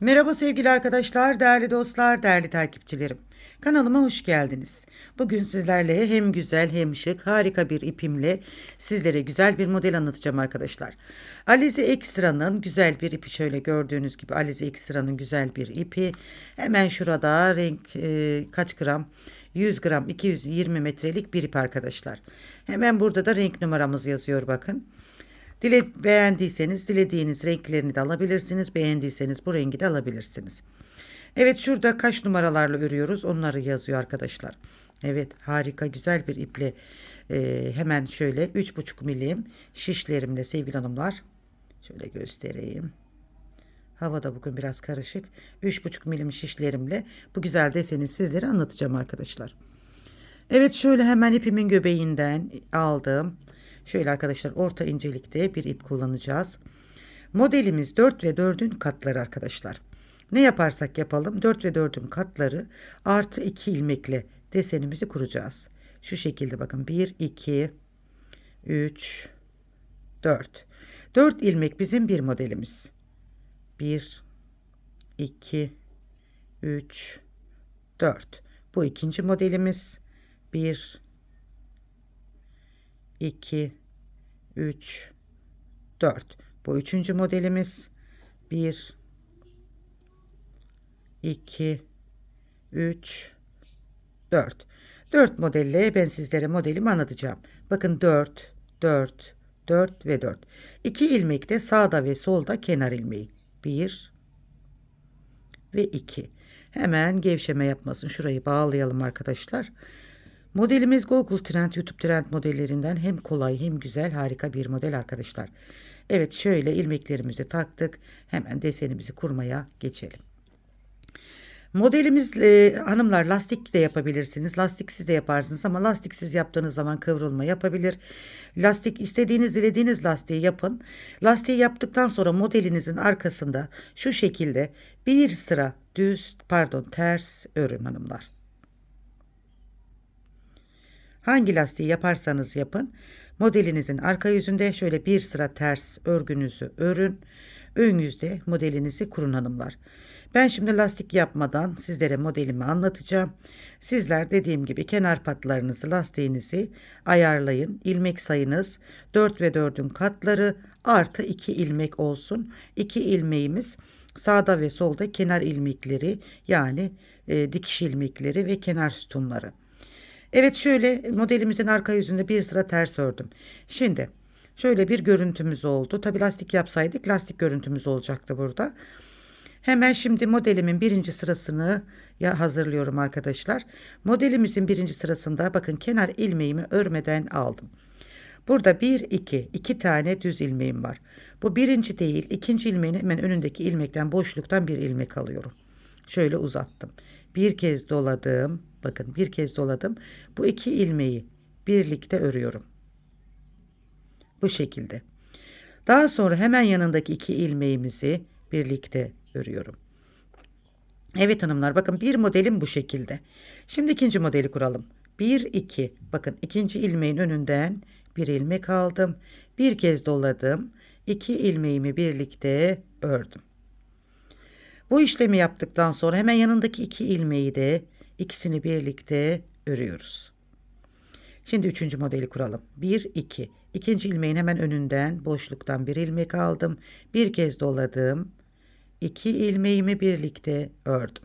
Merhaba sevgili arkadaşlar, değerli dostlar, değerli takipçilerim. Kanalıma hoş geldiniz. Bugün sizlerle hem güzel hem şık harika bir ipimle sizlere güzel bir model anlatacağım arkadaşlar. Alize Ekstra'nın güzel bir ipi şöyle gördüğünüz gibi Alize Ekstra'nın güzel bir ipi. Hemen şurada renk e, kaç gram? 100 gram 220 metrelik bir ip arkadaşlar. Hemen burada da renk numaramız yazıyor bakın. Dile beğendiyseniz dilediğiniz renklerini de alabilirsiniz. Beğendiyseniz bu rengi de alabilirsiniz. Evet şurada kaç numaralarla örüyoruz onları yazıyor arkadaşlar. Evet harika güzel bir iple e, hemen şöyle 3,5 milim şişlerimle sevgili hanımlar. Şöyle göstereyim. Hava da bugün biraz karışık. 3,5 milim şişlerimle bu güzel deseni sizlere anlatacağım arkadaşlar. Evet şöyle hemen ipimin göbeğinden aldım. Şöyle arkadaşlar orta incelikte bir ip kullanacağız. Modelimiz 4 ve 4'ün katları arkadaşlar. Ne yaparsak yapalım 4 ve 4'ün katları artı 2 ilmekle desenimizi kuracağız. Şu şekilde bakın 1, 2, 3, 4. 4 ilmek bizim bir modelimiz. 1, 2, 3, 4. Bu ikinci modelimiz. 1, 2, 3, 4. Bu üçüncü modelimiz. 1, 2, 3, 4. 4 modelle ben sizlere modelimi anlatacağım. Bakın 4, 4, 4 ve 4. 2 ilmek de sağda ve solda kenar ilmeği. 1 ve 2. Hemen gevşeme yapmasın. Şurayı bağlayalım arkadaşlar. Modelimiz Google Trend, YouTube Trend modellerinden hem kolay hem güzel harika bir model arkadaşlar. Evet şöyle ilmeklerimizi taktık. Hemen desenimizi kurmaya geçelim. Modelimiz e, hanımlar lastik de yapabilirsiniz. Lastiksiz de yaparsınız ama lastiksiz yaptığınız zaman kıvrılma yapabilir. Lastik istediğiniz dilediğiniz lastiği yapın. Lastiği yaptıktan sonra modelinizin arkasında şu şekilde bir sıra düz pardon ters örün hanımlar. Hangi lastiği yaparsanız yapın. Modelinizin arka yüzünde şöyle bir sıra ters örgünüzü örün. Ön yüzde modelinizi kurun hanımlar. Ben şimdi lastik yapmadan sizlere modelimi anlatacağım. Sizler dediğim gibi kenar patlarınızı lastiğinizi ayarlayın. İlmek sayınız 4 ve 4'ün katları artı 2 ilmek olsun. 2 ilmeğimiz sağda ve solda kenar ilmekleri yani e, dikiş ilmekleri ve kenar sütunları. Evet şöyle modelimizin arka yüzünde bir sıra ters ördüm. Şimdi şöyle bir görüntümüz oldu. Tabi lastik yapsaydık lastik görüntümüz olacaktı burada. Hemen şimdi modelimin birinci sırasını ya hazırlıyorum arkadaşlar. Modelimizin birinci sırasında bakın kenar ilmeğimi örmeden aldım. Burada bir iki iki tane düz ilmeğim var. Bu birinci değil ikinci ilmeğin hemen önündeki ilmekten boşluktan bir ilmek alıyorum. Şöyle uzattım. Bir kez doladım. Bakın bir kez doladım. Bu iki ilmeği birlikte örüyorum. Bu şekilde. Daha sonra hemen yanındaki iki ilmeğimizi birlikte örüyorum. Evet hanımlar bakın bir modelim bu şekilde. Şimdi ikinci modeli kuralım. 1 2 bakın ikinci ilmeğin önünden bir ilmek aldım. Bir kez doladım. İki ilmeğimi birlikte ördüm. Bu işlemi yaptıktan sonra hemen yanındaki iki ilmeği de ikisini birlikte örüyoruz. Şimdi üçüncü modeli kuralım. 1 2. İkinci ilmeğin hemen önünden boşluktan bir ilmek aldım. Bir kez doladım. İki ilmeğimi birlikte ördüm.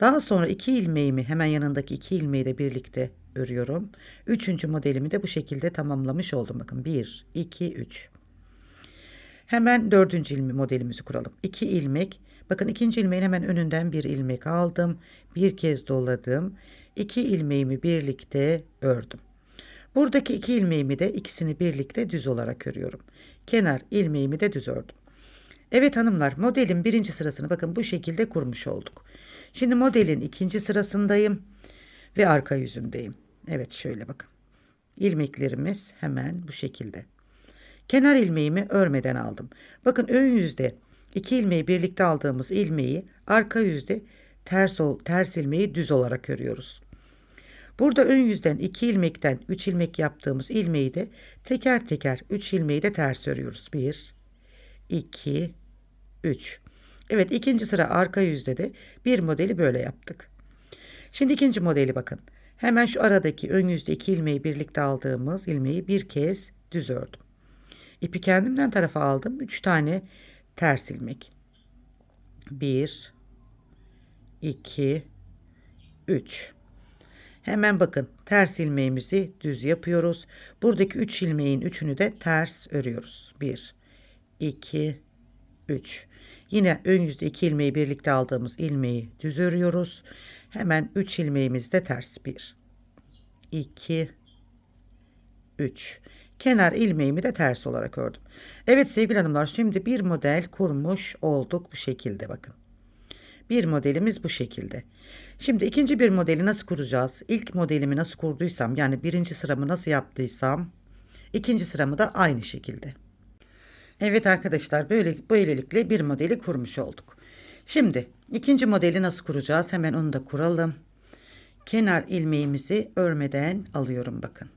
Daha sonra iki ilmeğimi hemen yanındaki iki ilmeği de birlikte örüyorum. Üçüncü modelimi de bu şekilde tamamlamış oldum. Bakın 1, 2, 3. Hemen dördüncü ilmi modelimizi kuralım. 2 ilmek. Bakın ikinci ilmeğin hemen önünden bir ilmek aldım. Bir kez doladım. 2 ilmeğimi birlikte ördüm. Buradaki iki ilmeğimi de ikisini birlikte düz olarak örüyorum. Kenar ilmeğimi de düz ördüm. Evet hanımlar modelin birinci sırasını bakın bu şekilde kurmuş olduk. Şimdi modelin ikinci sırasındayım ve arka yüzündeyim. Evet şöyle bakın. İlmeklerimiz hemen bu şekilde. Kenar ilmeğimi örmeden aldım. Bakın ön yüzde iki ilmeği birlikte aldığımız ilmeği arka yüzde ters ol, ters ilmeği düz olarak örüyoruz. Burada ön yüzden iki ilmekten üç ilmek yaptığımız ilmeği de teker teker üç ilmeği de ters örüyoruz. Bir, iki, üç. Evet ikinci sıra arka yüzde de bir modeli böyle yaptık. Şimdi ikinci modeli bakın. Hemen şu aradaki ön yüzde iki ilmeği birlikte aldığımız ilmeği bir kez düz ördüm. İpi kendimden tarafa aldım. Üç tane ters ilmek. Bir, iki, üç. Hemen bakın ters ilmeğimizi düz yapıyoruz. Buradaki 3 ilmeğin üçünü de ters örüyoruz. 1 2 3. Yine ön yüzde 2 ilmeği birlikte aldığımız ilmeği düz örüyoruz. Hemen 3 ilmeğimiz de ters. 1 2 3. Kenar ilmeğimi de ters olarak ördüm. Evet sevgili hanımlar şimdi bir model kurmuş olduk bu şekilde bakın. Bir modelimiz bu şekilde. Şimdi ikinci bir modeli nasıl kuracağız? İlk modelimi nasıl kurduysam yani birinci sıramı nasıl yaptıysam ikinci sıramı da aynı şekilde. Evet arkadaşlar böyle böylelikle bir modeli kurmuş olduk. Şimdi ikinci modeli nasıl kuracağız? Hemen onu da kuralım. Kenar ilmeğimizi örmeden alıyorum bakın.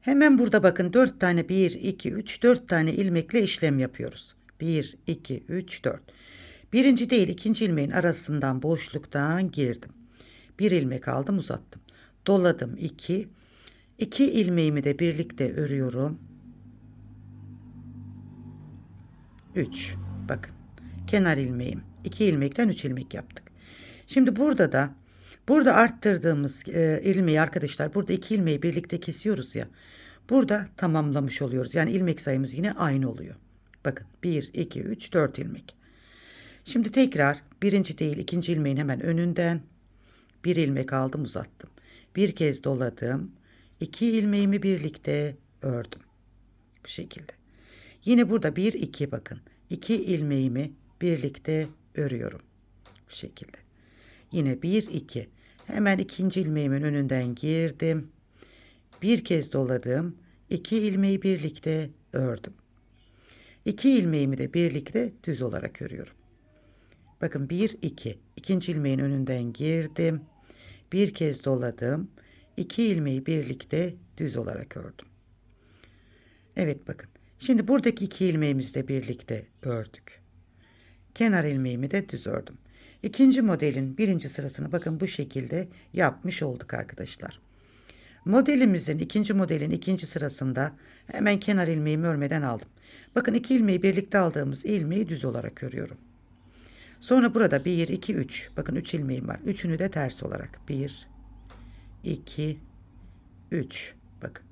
Hemen burada bakın 4 tane 1 2 3 4 tane ilmekle işlem yapıyoruz. 1 2 3 4. Birinci değil ikinci ilmeğin arasından boşluktan girdim. Bir ilmek aldım uzattım. Doladım 2. 2 ilmeğimi de birlikte örüyorum. 3. Bakın. Kenar ilmeğim. 2 ilmekten 3 ilmek yaptık. Şimdi burada da burada arttırdığımız e, ilmeği arkadaşlar burada 2 ilmeği birlikte kesiyoruz ya. Burada tamamlamış oluyoruz. Yani ilmek sayımız yine aynı oluyor. Bakın 1 2 3 4 ilmek. Şimdi tekrar birinci değil ikinci ilmeğin hemen önünden bir ilmek aldım uzattım. Bir kez doladım. iki ilmeğimi birlikte ördüm. Bu şekilde. Yine burada bir iki bakın. iki ilmeğimi birlikte örüyorum. Bu şekilde. Yine bir iki. Hemen ikinci ilmeğimin önünden girdim. Bir kez doladım. iki ilmeği birlikte ördüm. İki ilmeğimi de birlikte düz olarak örüyorum. Bakın 1 2. İkinci ilmeğin önünden girdim. Bir kez doladım. İki ilmeği birlikte düz olarak ördüm. Evet bakın. Şimdi buradaki iki ilmeğimizi de birlikte ördük. Kenar ilmeğimi de düz ördüm. İkinci modelin birinci sırasını bakın bu şekilde yapmış olduk arkadaşlar. Modelimizin ikinci modelin ikinci sırasında hemen kenar ilmeğimi örmeden aldım. Bakın iki ilmeği birlikte aldığımız ilmeği düz olarak örüyorum. Sonra burada 1, 2, 3. Bakın 3 ilmeğim var. Üçünü de ters olarak. 1, 2, 3. Bakın.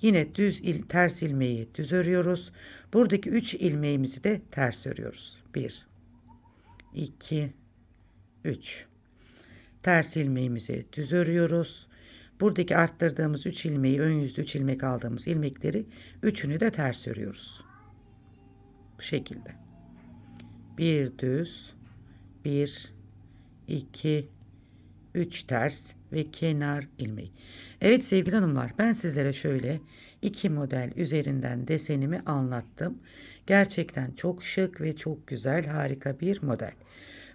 Yine düz il, ters ilmeği düz örüyoruz. Buradaki 3 ilmeğimizi de ters örüyoruz. 1, 2, 3. Ters ilmeğimizi düz örüyoruz. Buradaki arttırdığımız 3 ilmeği ön yüzde 3 ilmek aldığımız ilmekleri üçünü de ters örüyoruz. Bu şekilde. Bir düz, 1 2 3 ters ve kenar ilmeği. Evet sevgili hanımlar ben sizlere şöyle iki model üzerinden desenimi anlattım. Gerçekten çok şık ve çok güzel harika bir model.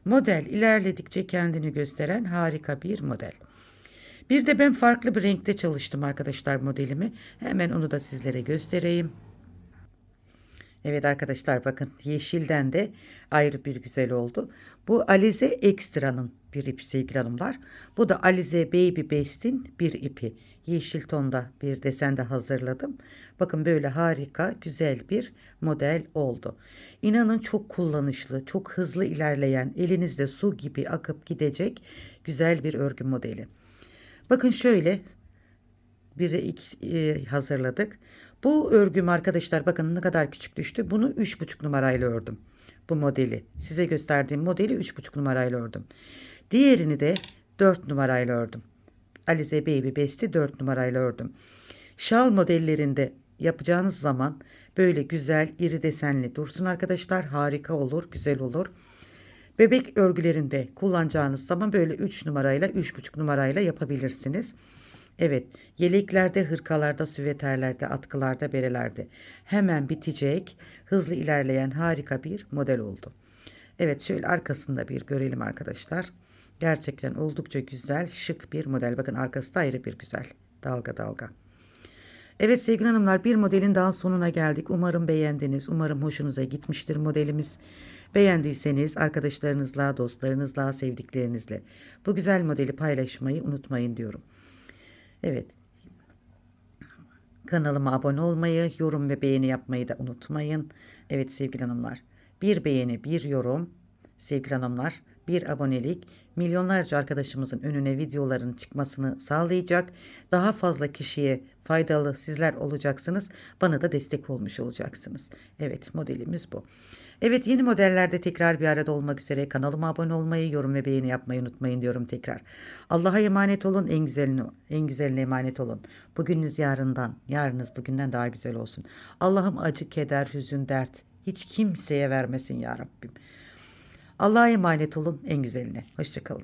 Model ilerledikçe kendini gösteren harika bir model. Bir de ben farklı bir renkte çalıştım arkadaşlar modelimi. Hemen onu da sizlere göstereyim. Evet arkadaşlar bakın yeşilden de ayrı bir güzel oldu. Bu Alize Extra'nın bir ipi sevgili hanımlar. Bu da Alize Baby Best'in bir ipi. Yeşil tonda bir desende hazırladım. Bakın böyle harika güzel bir model oldu. İnanın çok kullanışlı, çok hızlı ilerleyen, elinizde su gibi akıp gidecek güzel bir örgü modeli. Bakın şöyle bir e, hazırladık. Bu örgüm arkadaşlar bakın ne kadar küçük düştü. Bunu 3,5 numarayla ördüm. Bu modeli. Size gösterdiğim modeli 3,5 numarayla ördüm. Diğerini de 4 numarayla ördüm. Alize Baby Best'i 4 numarayla ördüm. Şal modellerinde yapacağınız zaman böyle güzel iri desenli dursun arkadaşlar. Harika olur, güzel olur. Bebek örgülerinde kullanacağınız zaman böyle 3 numarayla 3,5 numarayla yapabilirsiniz. Evet, yeleklerde, hırkalarda, süveterlerde, atkılarda, berelerde hemen bitecek, hızlı ilerleyen harika bir model oldu. Evet, şöyle arkasında bir görelim arkadaşlar. Gerçekten oldukça güzel, şık bir model. Bakın arkası da ayrı bir güzel. Dalga dalga. Evet sevgili hanımlar bir modelin daha sonuna geldik. Umarım beğendiniz. Umarım hoşunuza gitmiştir modelimiz. Beğendiyseniz arkadaşlarınızla, dostlarınızla, sevdiklerinizle bu güzel modeli paylaşmayı unutmayın diyorum. Evet. Kanalıma abone olmayı, yorum ve beğeni yapmayı da unutmayın. Evet sevgili hanımlar. Bir beğeni, bir yorum sevgili hanımlar, bir abonelik milyonlarca arkadaşımızın önüne videoların çıkmasını sağlayacak. Daha fazla kişiye faydalı sizler olacaksınız. Bana da destek olmuş olacaksınız. Evet modelimiz bu. Evet yeni modellerde tekrar bir arada olmak üzere kanalıma abone olmayı, yorum ve beğeni yapmayı unutmayın diyorum tekrar. Allah'a emanet olun, en güzeline, en güzeline emanet olun. Bugününüz yarından, yarınız bugünden daha güzel olsun. Allah'ım acı, keder, hüzün, dert hiç kimseye vermesin ya Rabbim. Allah'a emanet olun en güzeline. Hoşçakalın.